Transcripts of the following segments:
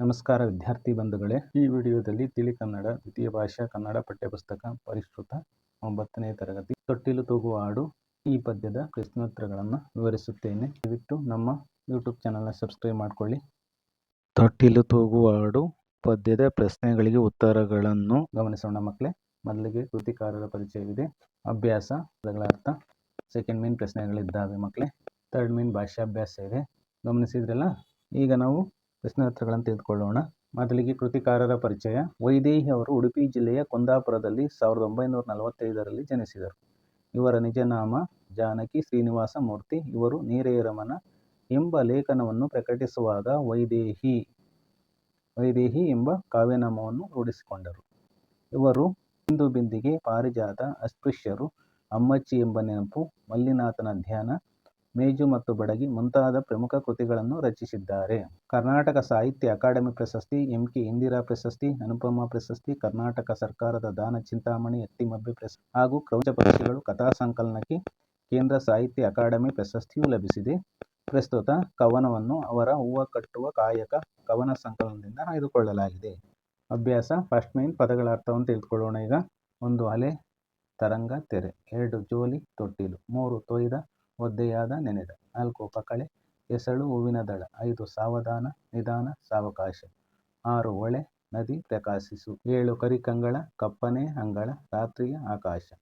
ನಮಸ್ಕಾರ ವಿದ್ಯಾರ್ಥಿ ಬಂಧುಗಳೇ. ಈ ವಿಡಿಯೋದಲ್ಲಿ ತಿಳಿ ಕನ್ನಡ, ದ್ವಿತೀಯ ಭಾಷಾ, ಕನ್ನಡ ಪಠ್ಯಪುಸ್ತಕ, ಪರಿಷ್ಕೃತ, ಒಂಬತ್ತನೇ ತರಗತಿ, ತೊಟ್ಟಿಲು ತೂಗುವ ಹಾಡು, ಈ ಪದ್ಯದ ಪ್ರಶ್ನೋತ್ತರಗಳನ್ನು ವಿವರಿಸುತ್ತೇನೆ. ದಯವಿಟ್ಟು ನಮ್ಮ ಯೂಟ್ಯೂಬ್ ಚಾನಲ್ನ ಸಬ್ಸ್ಕ್ರೈಬ್ ಮಾಡಿಕೊಳ್ಳಿ. ತೊಟ್ಟಿಲು ತೂಗುವ ಹಾಡು ಪದ್ಯದ ಪ್ರಶ್ನೆಗಳಿಗೆ ಉತ್ತರಗಳನ್ನು ಗಮನಿಸೋಣ ಮಕ್ಕಳೇ. ಮೊದಲಿಗೆ ಕೃತಿಕಾರರ ಪರಿಚಯವಿದೆ. ಅಭ್ಯಾಸ ಪದಗಳ ಅರ್ಥ ಸೆಕೆಂಡ್ ಮೀನ್ ಪ್ರಶ್ನೆಗಳಿದ್ದಾವೆ ಮಕ್ಕಳೇ. ಥರ್ಡ್ ಮೀನ್ ಭಾಷಾಭ್ಯಾಸ ಇದೆ. ಗಮನಿಸಿದ್ರಲ್ಲ? ಈಗ ನಾವು ಪ್ರಶ್ನೋತ್ತರಗಳನ್ನು ತೆಗೆದುಕೊಳ್ಳೋಣ. ಮೊದಲಿಗೆ ಕೃತಿಕಾರರ ಪರಿಚಯ. ವೈದೇಹಿ ಅವರು ಉಡುಪಿ ಜಿಲ್ಲೆಯ ಕುಂದಾಪುರದಲ್ಲಿ ಸಾವಿರದ ಒಂಬೈನೂರ ನಲವತ್ತೈದರಲ್ಲಿ ಜನಿಸಿದರು. ಇವರ ನಿಜನಾಮ ಜಾನಕಿ ಶ್ರೀನಿವಾಸ ಮೂರ್ತಿ. ಇವರು ನೀರೇರಮನ ಎಂಬ ಲೇಖನವನ್ನು ಪ್ರಕಟಿಸುವಾಗ ವೈದೇಹಿ ವೈದೇಹಿ ಎಂಬ ಕಾವ್ಯನಾಮವನ್ನು ರೂಢಿಸಿಕೊಂಡರು. ಇವರು ಹಿಂದು ಬಿಂದಿಗೆ ಪಾರಿಜಾತ ಅಸ್ಪೃಶ್ಯರು, ಅಮ್ಮಚ್ಚಿ ಎಂಬ ನೆನಪು, ಮಲ್ಲಿನಾಥನ ಧ್ಯಾನ ಮೇಜು ಮತ್ತು ಬಡಗಿ ಮುಂತಾದ ಪ್ರಮುಖ ಕೃತಿಗಳನ್ನು ರಚಿಸಿದ್ದಾರೆ. ಕರ್ನಾಟಕ ಸಾಹಿತ್ಯ ಅಕಾಡೆಮಿ ಪ್ರಶಸ್ತಿ, ಎಂ ಕೆ ಇಂದಿರಾ ಪ್ರಶಸ್ತಿ, ಅನುಪಮ ಪ್ರಶಸ್ತಿ, ಕರ್ನಾಟಕ ಸರ್ಕಾರದ ದಾನ ಚಿಂತಾಮಣಿ ಎತ್ತಿಮಬ್ಬೆ ಪ್ರಶಸ್ತಿ ಹಾಗೂ ಕ್ರೌಂಚ ಪಕ್ಷಿಗಳು ಕಥಾ ಸಂಕಲನಕ್ಕೆ ಕೇಂದ್ರ ಸಾಹಿತ್ಯ ಅಕಾಡೆಮಿ ಪ್ರಶಸ್ತಿಯೂ ಲಭಿಸಿದೆ. ಪ್ರಸ್ತುತ ಕವನವನ್ನು ಅವರ ಹೂವು ಕಟ್ಟುವ ಕಾಯಕ ಕವನ ಸಂಕಲನದಿಂದ ಆಯ್ದುಕೊಳ್ಳಲಾಗಿದೆ. ಅಭ್ಯಾಸ ಫಸ್ಟ್ ಮೇನ್ ಪದಗಳ ಅರ್ಥವನ್ನು ತಿಳಿದುಕೊಳ್ಳೋಣ ಈಗ. ಒಂದು ಅಲೆ, ತರಂಗ, ತೆರೆ, ಎರಡು ಜೋಲಿ, ತೊಟ್ಟಿಲು, ಮೂರು ತೊಯ್ದ ಒದ್ದೆಯಾದ ನೆನೆದ. ನಾಲ್ಕು ಪಕಳೆ ಎಸಳು ಹೂವಿನ ದಳ. ಐದು ಸಾವಧಾನ, ನಿಧಾನ, ಸಾವಕಾಶ. ಆರು ಹೊಳೆ ನದಿ ಪ್ರಕಾಶಿಸು. ಏಳು ಕರಿಕಂಗಳ, ಕಪ್ಪನೆ, ಅಂಗಳ, ರಾತ್ರಿಯ ಆಕಾಶ.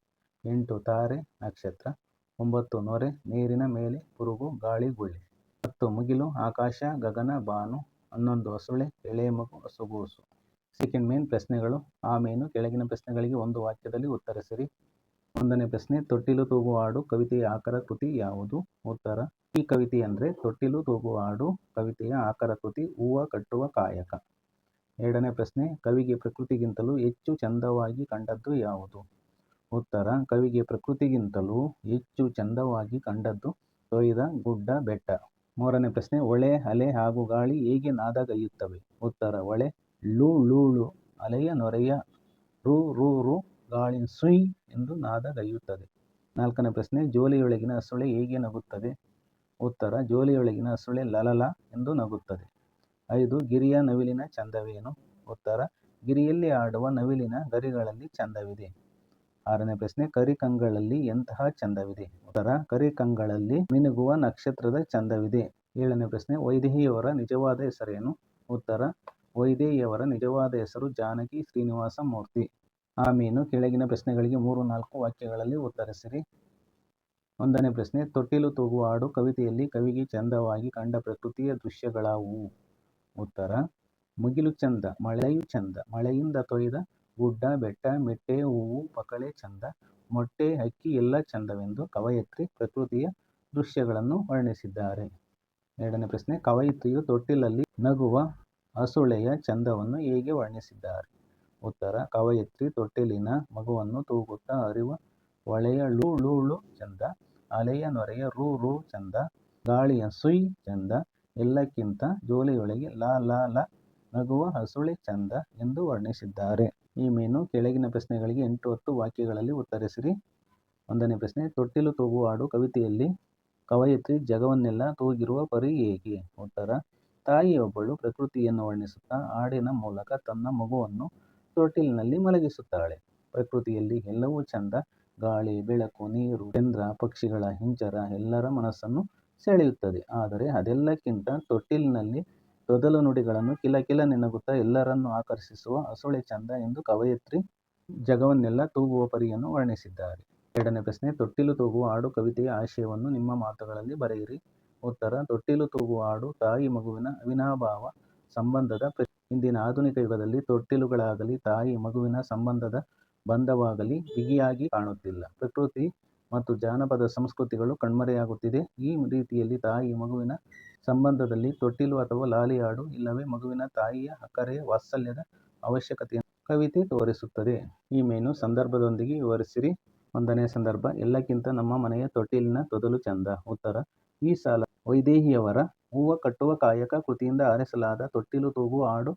ಎಂಟು ತಾರೆ, ನಕ್ಷತ್ರ. ಒಂಬತ್ತು ನೊರೆ, ನೀರಿನ ಮೇಲೆ ಪುರುಗು, ಗಾಳಿ, ಗುಳ್ಳೆ. ಹತ್ತು ಮುಗಿಲು, ಆಕಾಶ, ಗಗನ, ಬಾನು. ಹನ್ನೊಂದು ಹಸುಳೆ, ಎಳೆ ಮಗು, ಹಸುಗೂಸು. ಸೆಕೆಂಡ್ ಮೇನ್ ಪ್ರಶ್ನೆಗಳು. ಆ ಮೇನು ಕೆಳಗಿನ ಪ್ರಶ್ನೆಗಳಿಗೆ ಒಂದು ವಾಕ್ಯದಲ್ಲಿ ಉತ್ತರಿಸಿರಿ ಒಂದನೇ ಪ್ರಶ್ನೆ, ತೊಟ್ಟಿಲು ತೂಗು ಹಾಡು ಕವಿತೆಯ ಆಕರ ಕೃತಿ ಯಾವುದು? ಉತ್ತರ, ಈ ಕವಿತೆ ಅಂದರೆ ತೊಟ್ಟಿಲು ತೂಗು ಹಾಡು ಕವಿತೆಯ ಆಕರ ಕೃತಿ, ಹೂವ ಕಟ್ಟುವ ಕಾಯಕ. ಎರಡನೇ ಪ್ರಶ್ನೆ, ಕವಿಗೆ ಪ್ರಕೃತಿಗಿಂತಲೂ ಹೆಚ್ಚು ಚಂದವಾಗಿ ಕಂಡದ್ದು ಯಾವುದು? ಉತ್ತರ, ಕವಿಗೆ ಪ್ರಕೃತಿಗಿಂತಲೂ ಹೆಚ್ಚು ಚಂದವಾಗಿ ಕಂಡದ್ದು ತೊಯ್ದ ಗುಡ್ಡ ಬೆಟ್ಟ. ಮೂರನೇ ಪ್ರಶ್ನೆ ಹೊಳೆ ಅಲೆ ಹಾಗೂ ಗಾಳಿ ಹೇಗೆ ನಾದಗೈಯುತ್ತವೆ ಉತ್ತರ ಹೊಳೆ ಲೂ ಲೂಳು ಅಲೆಯ ನೊರೆಯ ರು ರು ರು ಗಾಳಿ ಸುಯ್ ಎಂದು ನಾದಗೈಯುತ್ತದೆ ನಾಲ್ಕನೇ ಪ್ರಶ್ನೆ, ಜೋಲಿಯೊಳಗಿನ ಸೊಳೆ ಹೇಗೆ ನಗುತ್ತದೆ? ಉತ್ತರ, ಜೋಲಿಯೊಳಗಿನ ಸೊಳೆ ಲಲಲ ಎಂದು ನಗುತ್ತದೆ. ಐದು, ಗಿರಿಯ ನವಿಲಿನ ಚಂದವೇನು? ಉತ್ತರ, ಗಿರಿಯಲ್ಲಿ ಆಡುವ ನವಿಲಿನ ಗರಿಗಳಲ್ಲಿ ಚಂದವಿದೆ. ಆರನೇ ಪ್ರಶ್ನೆ, ಕರಿಕಂಗಳಲ್ಲಿ ಎಂತಹ ಚಂದವಿದೆ? ಉತ್ತರ, ಕರಿಕಂಗಳಲ್ಲಿ ಮಿನುಗುವ ನಕ್ಷತ್ರದ ಚಂದವಿದೆ. ಏಳನೇ ಪ್ರಶ್ನೆ, ವೈದೇಹಿಯವರ ನಿಜವಾದ ಹೆಸರೇನು? ಉತ್ತರ, ವೈದೇಹಿಯವರ ನಿಜವಾದ ಹೆಸರು ಜಾನಕಿ ಶ್ರೀನಿವಾಸ ಮೂರ್ತಿ. ಆಮೇನು ಕೆಳಗಿನ ಪ್ರಶ್ನೆಗಳಿಗೆ ಮೂರು ನಾಲ್ಕು ವಾಕ್ಯಗಳಲ್ಲಿ ಉತ್ತರಿಸಿರಿ. ಒಂದನೇ ಪ್ರಶ್ನೆ, ತೊಟ್ಟಿಲು ತೂಗುವ ಹಾಡು ಕವಿತೆಯಲ್ಲಿ ಕವಿಗೆ ಚಂದವಾಗಿ ಕಂಡ ಪ್ರಕೃತಿಯ ದೃಶ್ಯಗಳಾವು? ಉತ್ತರ, ಮುಗಿಲು ಚಂದ, ಮಳೆಯು ಚಂದ, ಮಳೆಯಿಂದ ತೊಯ್ದ ಗುಡ್ಡ, ಬೆಟ್ಟ, ಮೆಟ್ಟೆ, ಹೂವು, ಪಕಳೆ ಚಂದ, ಮೊಟ್ಟೆ, ಅಕ್ಕಿ ಎಲ್ಲ ಚಂದವೆಂದು ಕವಯತ್ರಿ ಪ್ರಕೃತಿಯ ದೃಶ್ಯಗಳನ್ನು ವರ್ಣಿಸಿದ್ದಾರೆ. ಎರಡನೇ ಪ್ರಶ್ನೆ, ಕವಯಿತ್ರಿಯು ತೊಟ್ಟಿಲಲ್ಲಿ ನಗುವ ಹಸುಳೆಯ ಚಂದವನ್ನು ಹೇಗೆ ವರ್ಣಿಸಿದ್ದಾರೆ? ಉತ್ತರ, ಕವಯಿತ್ರಿ ತೊಟ್ಟಿಲಿನ ಮಗುವನ್ನು ತೂಗುತ್ತಾ ಅರಿವ ಹೊಳೆಯ ಳು ಚಂದ, ಅಲೆಯ ನೊರೆಯ ರು ರೂ ಚಂದ, ಗಾಳಿಯ ಸುಯ್ ಚಂದ, ಎಲ್ಲಕ್ಕಿಂತ ಜೋಲಿಯೊಳಗೆ ಲ ಲ ಲ ನಗುವ ಹಸುಳೆ ಚಂದ ಎಂದು ವರ್ಣಿಸಿದ್ದಾರೆ. ಈ ಮೀನು ಕೆಳಗಿನ ಪ್ರಶ್ನೆಗಳಿಗೆ ಎಂಟು ಹತ್ತು ವಾಕ್ಯಗಳಲ್ಲಿ ಉತ್ತರಿಸಿರಿ. ಒಂದನೇ ಪ್ರಶ್ನೆ, ತೊಟ್ಟಿಲು ತೂಗುವಾಡು ಕವಿತೆಯಲ್ಲಿ ಕವಯಿತ್ರಿ ಜಗವನ್ನೆಲ್ಲ ತೂಗಿರುವ ಪರಿ ಹೇಗೆ? ಉತ್ತರ, ತಾಯಿಯೊಬ್ಬಳು ಪ್ರಕೃತಿಯನ್ನು ವರ್ಣಿಸುತ್ತಾ ಹಾಡಿನ ಮೂಲಕ ತನ್ನ ಮಗುವನ್ನು ತೊಟ್ಟಿಲಿನಲ್ಲಿ ಮಲಗಿಸುತ್ತಾಳೆ. ಪ್ರಕೃತಿಯಲ್ಲಿ ಎಲ್ಲವೂ ಚಂದ. ಗಾಳಿ, ಬೆಳಕು, ನೀರು ಚಂದ್ರ ಪಕ್ಷಿಗಳ ಹಿಂಜರ ಎಲ್ಲರ ಮನಸ್ಸನ್ನು ಸೆಳೆಯುತ್ತದೆ. ಆದರೆ ಅದೆಲ್ಲಕ್ಕಿಂತ ತೊಟ್ಟಿಲಿನಲ್ಲಿ ತೊದಲು ನುಡಿಗಳನ್ನು ಕಿಲ ಕಿಲ ನೆನಗುತ್ತಾ ಎಲ್ಲರನ್ನು ಆಕರ್ಷಿಸುವ ಅಸುಳೆ ಚಂದ ಎಂದು ಕವಯತ್ರಿ ಜಗವನ್ನೆಲ್ಲ ತೂಗುವ ಪರಿಯನ್ನು ವರ್ಣಿಸಿದ್ದಾರೆ. ಎರಡನೇ ಪ್ರಶ್ನೆ, ತೊಟ್ಟಿಲು ತೂಗುವ ಹಾಡು ಕವಿತೆಯ ಆಶಯವನ್ನು ನಿಮ್ಮ ಮಾತುಗಳಲ್ಲಿ ಬರೆಯಿರಿ. ಉತ್ತರ, ತೊಟ್ಟಿಲು ತೂಗುವ ಹಾಡು ತಾಯಿ ಮಗುವಿನ ಅವಿನಾಭಾವ ಸಂಬಂಧದ ಇಂದಿನ ಆಧುನಿಕ ಯುಗದಲ್ಲಿ ತೊಟ್ಟಿಲುಗಳಾಗಲಿ, ತಾಯಿ ಮಗುವಿನ ಸಂಬಂಧದ ಬಂಧವಾಗಲಿ ಬಿಗಿಯಾಗಿ ಕಾಣುತ್ತಿಲ್ಲ. ಪ್ರಕೃತಿ ಮತ್ತು ಜಾನಪದ ಸಂಸ್ಕೃತಿಗಳು ಕಣ್ಮರೆಯಾಗುತ್ತಿದೆ. ಈ ರೀತಿಯಲ್ಲಿ ತಾಯಿ ಮಗುವಿನ ಸಂಬಂಧದಲ್ಲಿ ತೊಟ್ಟಿಲು ಅಥವಾ ಲಾಲಿ ಹಾಡು, ಇಲ್ಲವೇ ಮಗುವಿನ ತಾಯಿಯ ಅಕ್ಕರೆಯ ವಾತ್ಸಲ್ಯದ ಅವಶ್ಯಕತೆಯನ್ನು ಕವಿತೆ ತೋರಿಸುತ್ತದೆ. ಈ ಮೇನು ಸಂದರ್ಭದೊಂದಿಗೆ ವಿವರಿಸಿರಿ. ಒಂದನೇ ಸಂದರ್ಭ, ಎಲ್ಲಕ್ಕಿಂತ ನಮ್ಮ ಮನೆಯ ತೊಟ್ಟಿಲಿನ ತೊದಲು ಚಂದ. ಉತ್ತರ, ಈ ಸಾಲ ವೈದೇಹಿಯವರ ಹೂವ ಕಟ್ಟುವ ಕಾಯಕ ಕೃತಿಯಿಂದ ಆರಿಸಲಾದ ತೊಟ್ಟಿಲು ತೂಗು ಹಾಡು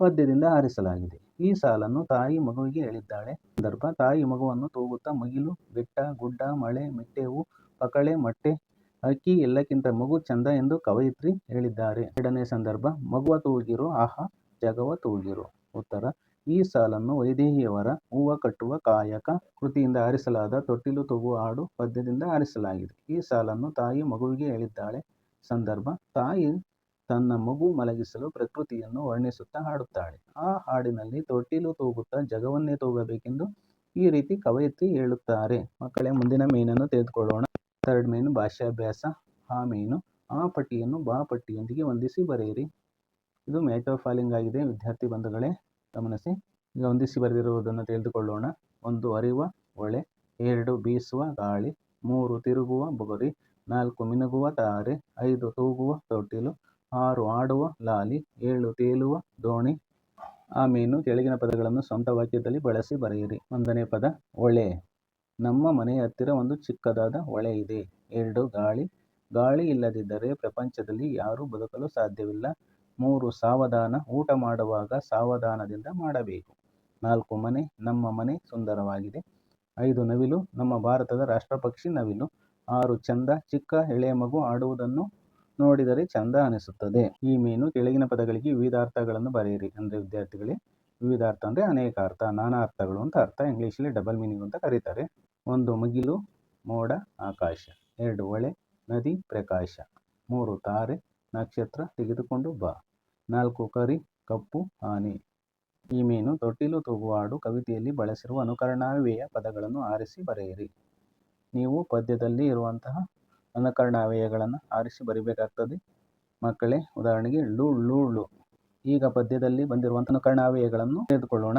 ಪದ್ಯದಿಂದ ಆರಿಸಲಾಗಿದೆ. ಈ ಸಾಲನ್ನು ತಾಯಿ ಮಗುವಿಗೆ ಹೇಳಿದ್ದಾಳೆ. ಸಂದರ್ಭ ತಾಯಿ ಮಗುವನ್ನು ತೂಗುತ್ತಾ ಮುಗಿಲು, ಬೆಟ್ಟ, ಗುಡ್ಡ, ಮಳೆ ಮೆಟ್ಟೆವು ಪಕಳೆ, ಮೊಟ್ಟೆ ಅಕ್ಕಿ, ಎಲ್ಲಕ್ಕಿಂತ ಮಗು ಚಂದ ಎಂದು ಕವಯಿತ್ರಿ ಹೇಳಿದ್ದಾರೆ. ಎರಡನೇ ಸಂದರ್ಭ, ಮಗುವ ತೂಗಿರು, ಆಹಾ, ಜಗವ ತೂಗಿರು. ಉತ್ತರ, ಈ ಸಾಲನ್ನು ವೈದೇಹಿಯವರ ಹೂವ ಕಟ್ಟುವ ಕಾಯಕ ಕೃತಿಯಿಂದ ಆರಿಸಲಾದ ತೊಟ್ಟಿಲು ತೂಗು ಹಾಡು ಪದ್ಯದಿಂದ ಆರಿಸಲಾಗಿದೆ. ಈ ಸಾಲನ್ನು ತಾಯಿ ಮಗುವಿಗೆ ಹೇಳಿದ್ದಾಳೆ. ಸಂದರ್ಭ, ತಾಯಿ ತನ್ನ ಮಗು ಮಲಗಿಸಲು ಪ್ರಕೃತಿಯನ್ನು ವರ್ಣಿಸುತ್ತಾ ಹಾಡುತ್ತಾಳೆ. ಆ ಹಾಡಿನಲ್ಲಿ ತೊಟ್ಟಿಲು ತೂಗುತ್ತಾ ಜಗವನ್ನೇ ತೂಗಬೇಕೆಂದು ಈ ರೀತಿ ಕವಯತ್ರಿ ಹೇಳುತ್ತಾರೆ. ಮಕ್ಕಳೇ, ಮುಂದಿನ ಮೀನನ್ನು ತೆಗೆದುಕೊಳ್ಳೋಣ. ಥರ್ಡ್ ಮೀನು, ಭಾಷಾಭ್ಯಾಸ. ಆ ಮೀನು, ಆ ಪಟ್ಟಿಯನ್ನು ಬಾ ಪಟ್ಟಿಯೊಂದಿಗೆ ಹೊಂದಿಸಿ ಬರೆಯಿರಿ. ಇದು ಆಫ್ ಫಾಲಿಂಗ್ ಆಗಿದೆ. ವಿದ್ಯಾರ್ಥಿ ಬಂಧುಗಳೇ, ಗಮನಿಸಿ. ಈಗ ಹೊಂದಿಸಿ ಬರೆದಿರುವುದನ್ನು ತೆಗೆದುಕೊಳ್ಳೋಣ. ಒಂದು ಅರಿವ ಹೊಳೆ ಎರಡು ಬೀಸುವ ಗಾಳಿ, ಮೂರು ತಿರುಗುವ ಬುಗುರಿ ನಾಲ್ಕು ಮಿನುಗುವ ತಾರೆ, ಐದು ತೂಗುವ ತೊಟ್ಟಿಲು, ಆರು ಆಡುವ ಲಾಲಿ, ಏಳು ತೇಲುವ ದೋಣಿ. ಆ ಮೀನು ಕೆಳಗಿನ ಪದಗಳನ್ನು ಸ್ವಂತ ವಾಕ್ಯದಲ್ಲಿ ಬಳಸಿ ಬರೆಯಿರಿ. ಒಂದನೇ ಪದ ಹೊಳೆ ನಮ್ಮ ಮನೆಯ ಹತ್ತಿರ ಒಂದು ಚಿಕ್ಕದಾದ ಹೊಳೆ ಇದೆ. ಎರಡು, ಗಾಳಿ. ಗಾಳಿ ಇಲ್ಲದಿದ್ದರೆ ಪ್ರಪಂಚದಲ್ಲಿ ಯಾರೂ ಬದುಕಲು ಸಾಧ್ಯವಿಲ್ಲ. ಮೂರು, ಸಾವಧಾನ. ಊಟ ಮಾಡುವಾಗ ಸಾವಧಾನದಿಂದ ಮಾಡಬೇಕು. ನಾಲ್ಕು, ಮನೆ. ನಮ್ಮ ಮನೆ ಸುಂದರವಾಗಿದೆ. ಐದು, ನವಿಲು. ನಮ್ಮ ಭಾರತದ ರಾಷ್ಟ್ರಪಕ್ಷಿ ನವಿಲು. ಆರು ಚಂದ, ಚಿಕ್ಕ ಎಳೆಯ ಮಗು ಆಡುವುದನ್ನು ನೋಡಿದರೆ ಚಂದ ಅನಿಸುತ್ತದೆ. ಈ ಮೀನು ಕೆಳಗಿನ ಪದಗಳಿಗೆ ವಿವಿಧ ಅರ್ಥಗಳನ್ನು ಬರೆಯಿರಿ. ಅಂದರೆ ವಿದ್ಯಾರ್ಥಿಗಳೇ ವಿವಿಧ ಅರ್ಥ ಅಂದರೆ ಅನೇಕ ಅರ್ಥ ನಾನಾ ಅರ್ಥಗಳು ಅಂತ ಅರ್ಥ. ಇಂಗ್ಲೀಷಲ್ಲಿ ಡಬಲ್ ಮೀನಿಂಗ್ ಅಂತ ಕರೀತಾರೆ. ಒಂದು ಮುಗಿಲು, ಮೋಡ, ಆಕಾಶ. ಎರಡು ಹೊಳೆ ನದಿ, ಪ್ರಕಾಶ. ಮೂರು ತಾರೆ, ನಕ್ಷತ್ರ, ತೆಗೆದುಕೊಂಡು ಬಾ. ನಾಲ್ಕು ಕರಿ, ಕಪ್ಪು, ಆನೆ. ಈ ಮೀನು ತೊಟ್ಟಿಲು, ತೂಗುವಾಡು, ಕವಿತೆಯಲ್ಲಿ ಬಳಸಿರುವ ಅನುಕರಣಾವ್ಯಯ ಪದಗಳನ್ನು ಆರಿಸಿ ಬರೆಯಿರಿ. ನೀವು ಪದ್ಯದಲ್ಲಿ ಇರುವಂತಹ ಅನುಕರಣಾವ್ಯಯಗಳನ್ನು ಆರಿಸಿ ಬರಿಬೇಕಾಗ್ತದೆ. ಮಕ್ಕಳೇ, ಉದಾಹರಣೆಗೆ ಳು ಳು ಳು ಈಗ ಪದ್ಯದಲ್ಲಿ ಬಂದಿರುವಂಥ ಅನುಕರಣಾವ್ಯಯಗಳನ್ನು ತೆಗೆದುಕೊಳ್ಳೋಣ.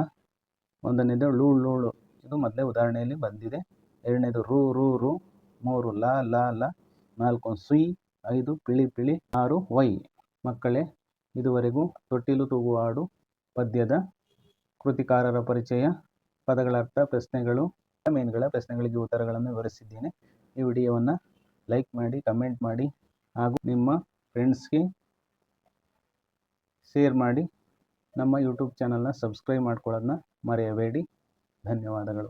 ಒಂದನೇದು ಳು ಳು ಳು ಇದು ಮೊದಲೇ ಉದಾಹರಣೆಯಲ್ಲಿ ಬಂದಿದೆ. ಎರಡನೇದು ರು ರು ರು. ಮೂರು ಲ ಲ ಲ. ನಾಲ್ಕು ಸುಯ್. ಐದು ಪಿಳಿ ಪಿಳಿ. ಆರು ವೈ. ಮಕ್ಕಳೇ, ಇದುವರೆಗೂ ತೊಟ್ಟಿಲು ತೂಗುವಾಡು ಪದ್ಯದ ಕೃತಿಕಾರರ ಪರಿಚಯ ಪದಗಳ ಅರ್ಥ ಪ್ರಶ್ನೆಗಳು ಮೇನ್ಗಳ ಪ್ರಶ್ನೆಗಳಿಗೆ ಉತ್ತರಗಳನ್ನು ವಿವರಿಸಿದ್ದೇನೆ. ಈ ವಿಡಿಯೋವನ್ನು ಲೈಕ್ ಮಾಡಿ, ಕಮೆಂಟ್ ಮಾಡಿ ಹಾಗೂ ನಿಮ್ಮ ಫ್ರೆಂಡ್ಸ್ಗೆ ಶೇರ್ ಮಾಡಿ. ನಮ್ಮ ಯೂಟ್ಯೂಬ್ ಚಾನಲ್ನ ಸಬ್ಸ್ಕ್ರೈಬ್ ಮಾಡ್ಕೊಳ್ಳೋದನ್ನ ಮರೆಯಬೇಡಿ. ಧನ್ಯವಾದಗಳು.